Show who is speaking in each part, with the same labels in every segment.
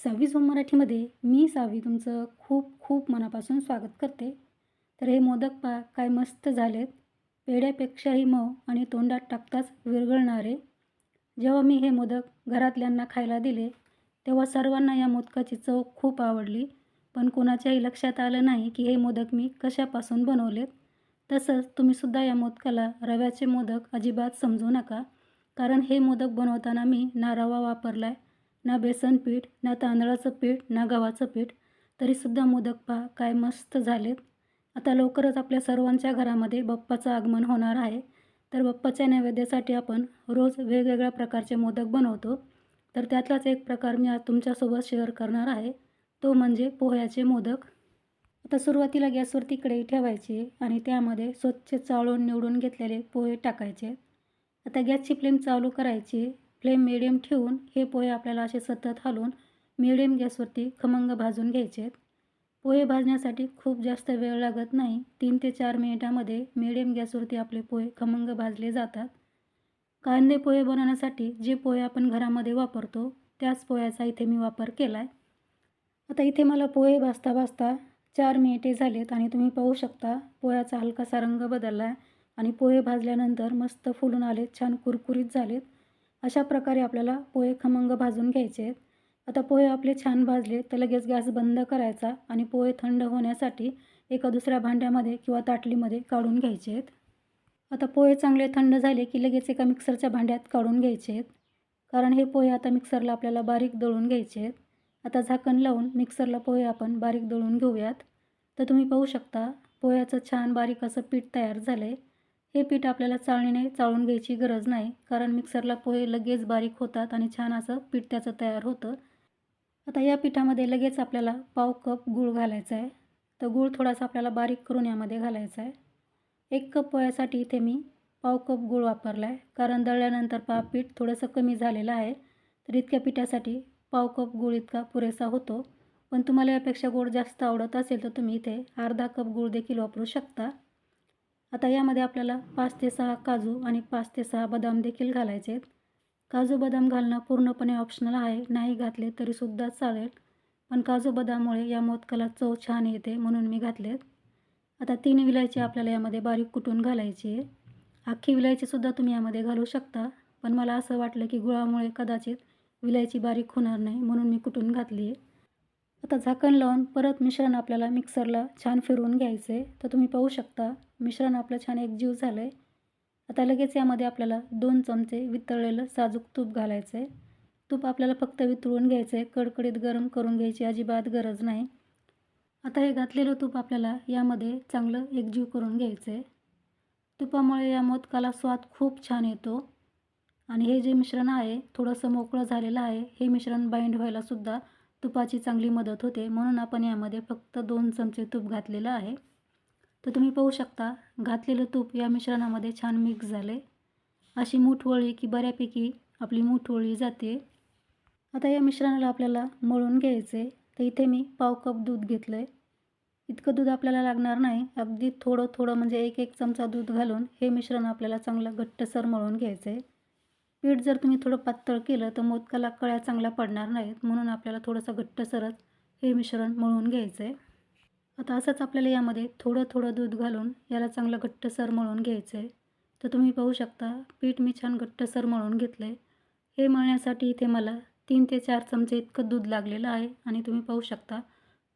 Speaker 1: सहावी झोम मराठीमध्ये मी सावी तुमचं खूप खूप मनापासून स्वागत करते. तर हे मोदक पा काय मस्त झालेत. पेढ्यापेक्षाही मऊ आणि तोंडात टाकताच विरघळणारे. जेव्हा मी हे मोदक घरातल्यांना खायला दिले तेव्हा सर्वांना या मोदकाची चव खूप आवडली. पण कोणाच्याही लक्षात आलं नाही की हे मोदक मी कशापासून बनवलेत. तसंच तुम्हीसुद्धा या मोदकाला रव्याचे मोदक अजिबात समजू नका. कारण हे मोदक बनवताना मी ना रवा वापरला आहे ना बेसन पीठ ना तांदळाचं पीठ ना गव्हाचं पीठ. तरीसुद्धा मोदक पहा काय मस्त झालेत. आता लवकरच आपल्या सर्वांच्या घरामध्ये बाप्पाचं आगमन होणार आहे. तर बाप्पाच्या नैवेद्यासाठी आपण रोज वेगवेगळ्या प्रकारचे मोदक बनवतो. तर त्यातलाच एक प्रकार मी आज तुमच्यासोबत शेअर करणार आहे. तो म्हणजे पोह्याचे मोदक. आता सुरुवातीला गॅसवरती कढई ठेवायची आणि त्यामध्ये स्वच्छ चाळून निवडून घेतलेले पोहे टाकायचे. आता गॅसची फ्लेम चालू करायची. फ्लेम मिडियम ठेवून हे पोहे आपल्याला असे सतत हलवून मिडियम गॅसवरती खमंग भाजून घ्यायचे आहेत. पोहे भाजण्यासाठी खूप जास्त वेळ लागत नाही. तीन ते चार मिनिटामध्ये मिडियम गॅसवरती आपले पोहे खमंग भाजले जातात. कांदे पोहे बनवण्यासाठी जे पोहे आपण घरामध्ये वापरतो त्याच पोह्याचा इथे मी वापर केला आहे आता इथे मला पोहे भाजता भाजता चार मिनिटे झालेत आणि तुम्ही पाहू शकता पोह्याचा हलकासा रंग बदलला आहे आणि पोहे भाजल्यानंतर मस्त फुलून आलेत छान कुरकुरीत झालेत. अशा प्रकारे आपल्याला पोहे खमंग भाजून घ्यायचे आहेत. आता पोहे आपले छान भाजले तर लगेच गॅस बंद करायचा आणि पोहे थंड होण्यासाठी एका दुसऱ्या भांड्यामध्ये किंवा ताटलीमध्ये काढून घ्यायचे आहेत. आता पोहे चांगले थंड झाले की लगेच एका मिक्सरच्या भांड्यात काढून घ्यायचे आहेत. कारण हे पोहे आता मिक्सरला आपल्याला बारीक दळून घ्यायचे आहेत. आता झाकण लावून मिक्सरला पोहे आपण बारीक दळून घेऊयात. तर तुम्ही पाहू शकता पोह्याचं छान बारीक असं पीठ तयार झालं आहे हे पीठ आपल्याला चाळणीने चाळून घ्यायची गरज नाही कारण मिक्सरला पोहे लगेच बारीक होतात आणि छान असं पीठ त्याचं तयार होतं. आता या पिठामध्ये लगेच आपल्याला पाव कप गूळ घालायचा आहे. तर गूळ थोडासा आपल्याला बारीक करून यामध्ये घालायचा आहे. एक कप पोह्यासाठी इथे मी पाव कप गूळ वापरला आहे कारण दळल्यानंतर पा पीठ थोडंसं कमी झालेलं आहे तर इतक्या पिठासाठी पाव कप गूळ इतका पुरेसा होतो. पण तुम्हाला यापेक्षा गोड जास्त आवडत असेल तर तुम्ही इथे अर्धा कप गूळ देखील वापरू शकता. आता यामध्ये आपल्याला पाच ते सहा काजू आणि पाच ते सहा बदाम देखील घालायचे आहेत. काजू बदाम घालणं पूर्णपणे ऑप्शनल आहे. नाही घातले तरीसुद्धा चालेल. पण काजू बदाममुळे या मोदकाला चव छान येते म्हणून मी घातलेत आता तीन विलायची आपल्याला यामध्ये बारीक कुटून घालायची आहे. अख्खी विलायचीसुद्धा तुम्ही यामध्ये घालू शकता. पण मला असं वाटलं की गुळामुळे कदाचित विलायची बारीक होणार नाही म्हणून मी कुटून घातली आहे. आता झाकण लावून परत मिश्रण आपल्याला मिक्सरला छान फिरवून घ्यायचं आहे. तर तुम्ही पाहू शकता मिश्रण आपलं छान एकजीव झालं आहे आता लगेच यामध्ये आपल्याला दोन चमचे वितळलेलं साजूक तूप घालायचं आहे तूप आपल्याला फक्त वितळून घ्यायचं आहे कडकडीत गरम करून घ्यायची अजिबात गरज नाही. आता हे घातलेलं तूप आपल्याला यामध्ये चांगलं एकजीव करून घ्यायचं आहे तुपामुळे या मोदकाला स्वाद खूप छान येतो. आणि हे जे मिश्रण आहे थोडंसं मोकळं झालेलं आहे हे मिश्रण बाइंड व्हायलासुद्धा तुपाची चांगली मदत होते. म्हणून आपण यामध्ये फक्त दोन चमचे तूप घातलेलं आहे. तर तुम्ही पाहू शकता घातलेलं तूप या मिश्रणामध्ये छान मिक्स झाले. अशी मूठवळी की बऱ्यापैकी आपली मूठवळी जाते. आता या मिश्रणाला आपल्याला मळून घ्यायचे. तर इथे मी पाव कप दूध घेतलं आहे इतकं दूध आपल्याला लागणार नाही. अगदी थोडं थोडं म्हणजे एक एक चमचा दूध घालून हे मिश्रण आपल्याला चांगलं घट्टसर मळून घ्यायचं आहे पीठ जर तुम्ही थोडं पातळ केलं तर मोदकाला कळ्या चांगल्या पडणार नाहीत. म्हणून आपल्याला थोडंसं घट्टसरच हे मिश्रण मळून घ्यायचं आहे आता असंच आपल्याला यामध्ये थोडं थोडं दूध घालून याला चांगलं घट्टसर मळून घ्यायचं आहे तर तुम्ही पाहू शकता पीठ मी छान घट्टसर मळून घेतलं आहे हे मळण्यासाठी इथे मला तीन ते चार चमचे इतकं दूध लागलेलं आहे. आणि तुम्ही पाहू शकता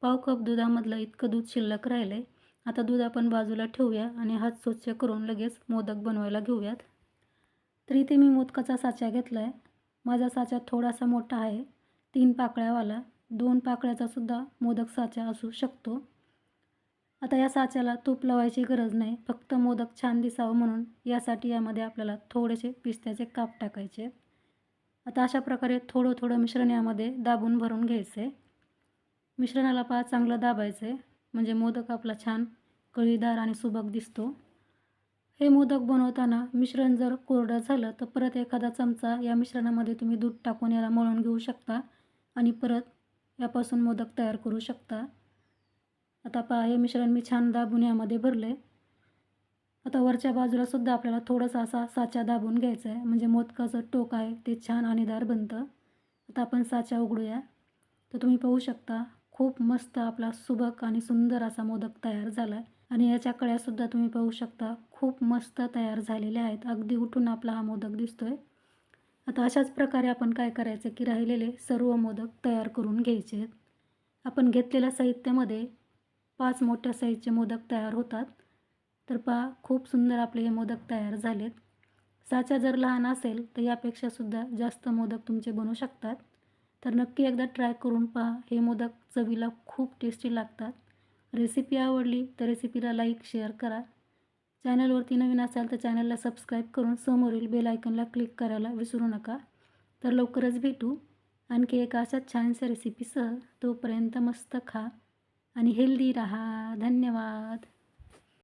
Speaker 1: पाव कप दुधामधलं इतकं दूध शिल्लक राहिलं आहे आता दूध आपण बाजूला ठेवूया आणि हात स्वच्छ करून लगेच मोदक बनवायला घेऊयात. तर इथे मी मोदकाचा साचा घेतला आहे माझा साचा थोडासा मोठा आहे. तीन पाकळ्यावाला दोन पाकळ्याचासुद्धा मोदक साचा असू शकतो. आता या साच्याला तूप लावायची गरज नाही. फक्त मोदक छान दिसावं म्हणून यासाठी यामध्ये आपल्याला थोडेसे पिस्त्याचे काप टाकायचे. आता अशा प्रकारे थोडं थोडं मिश्रण यामध्ये दाबून भरून घ्यायचे. मिश्रणाला पहा चांगलं दाबायचं. आहे म्हणजे मोदक आपला छान कळीदार आणि सुबक दिसतो. हे मोदक बनवताना मिश्रण जर कोरडं झालं तर परत एखादा चमचा या मिश्रणामध्ये तुम्ही दूध टाकून याला मळून घेऊ शकता आणि परत यापासून मोदक तयार करू शकता. आता पहा हे मिश्रण मी छान दाबून यामध्ये भरले आता वरच्या बाजूलासुद्धा आपल्याला थोडंसं असा साचा दाबून घ्यायचा आहे म्हणजे मोदकाचं टोक आहे ते छान आणीदार बनतं. आता आपण साचा उघडूया. तर तुम्ही पाहू शकता खूप मस्त आपला सुबक आणि सुंदर असा मोदक तयार झाला आहे आणि याच्या कळ्यासुद्धा तुम्ही पाहू शकता. खूप मस्त तयार झालेल्या आहेत. अगदी उठून आपला हा मोदक दिसतो आहे आता अशाच प्रकारे आपण काय करायचं की राहिलेले सर्व मोदक तयार करून घ्यायचे आहेत. आपण घेतलेल्या साहित्यामध्ये पाच मोठ्या साईजचे मोदक तयार होतात. तर पहा खूप सुंदर आपले हे मोदक तयार झालेत. साचा जर लहान असेल तर यापेक्षासुद्धा जास्त मोदक तुमचे बनू शकतात. तर नक्की एकदा ट्राय करून पहा. हे मोदक चवीला खूप टेस्टी लागतात. रेसिपी आवडली तर रेसिपीला लाईक शेअर करा. चॅनलवरती नवीन असाल तर चॅनलला सबस्क्राईब करून समोरील बेल आयकनला क्लिक करायला विसरू नका. तर लवकरच भेटू. आणखी एका अशाच छानशा रेसिपीसह तोपर्यंत मस्त खा आणि हेल्दी राहा. धन्यवाद.